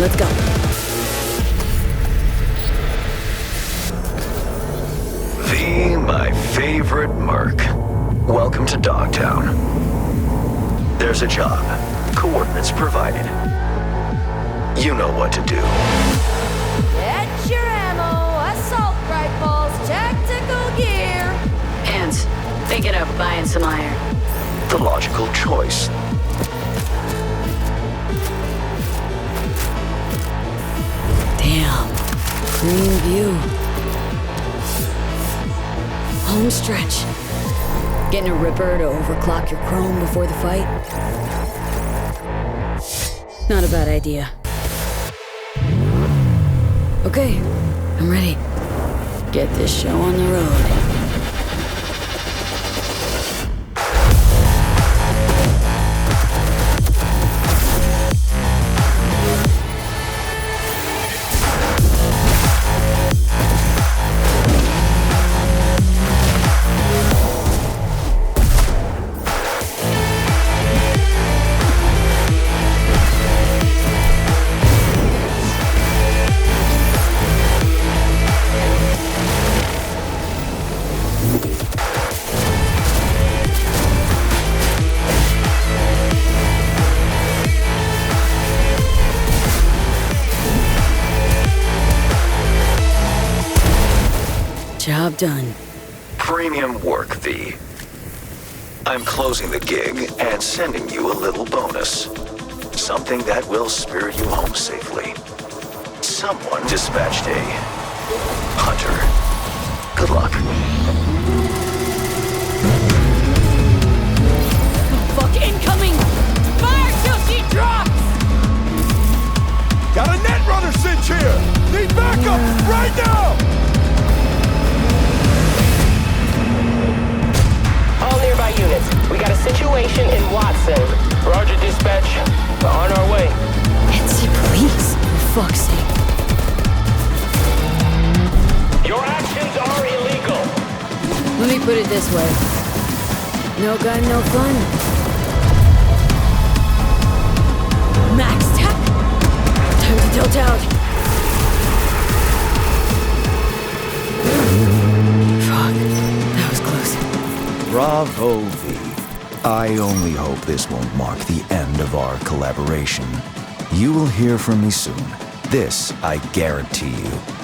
Let's go. V, my favorite Merc. Welcome to Dogtown. There's a job. Coordinates provided. You know what to do. Get your ammo, assault rifles, tactical gear. Pants, thinking of buying some iron. The logical choice Green view. Home stretch. Getting a ripper to overclock your chrome before the fight? Not a bad idea. Okay, I'm ready. Get this show on the road. Job done. Premium work, V. I'm closing the gig and sending you a little bonus. Something that will spirit you home safely. Someone dispatched a hunter. Good luck. Fuck incoming! Fire till she drops! Got a net runner cinch here! Need backup right now! Situation in Watson. Roger, dispatch. On our way. Etsy police, for fuck's sake. Your actions are illegal. Let me put it this way. No gun, no fun. Max tech. Time to tilt out. Fuck. That was close. Bravo, V. I only hope this won't mark the end of our collaboration. You will hear from me soon. This I guarantee you.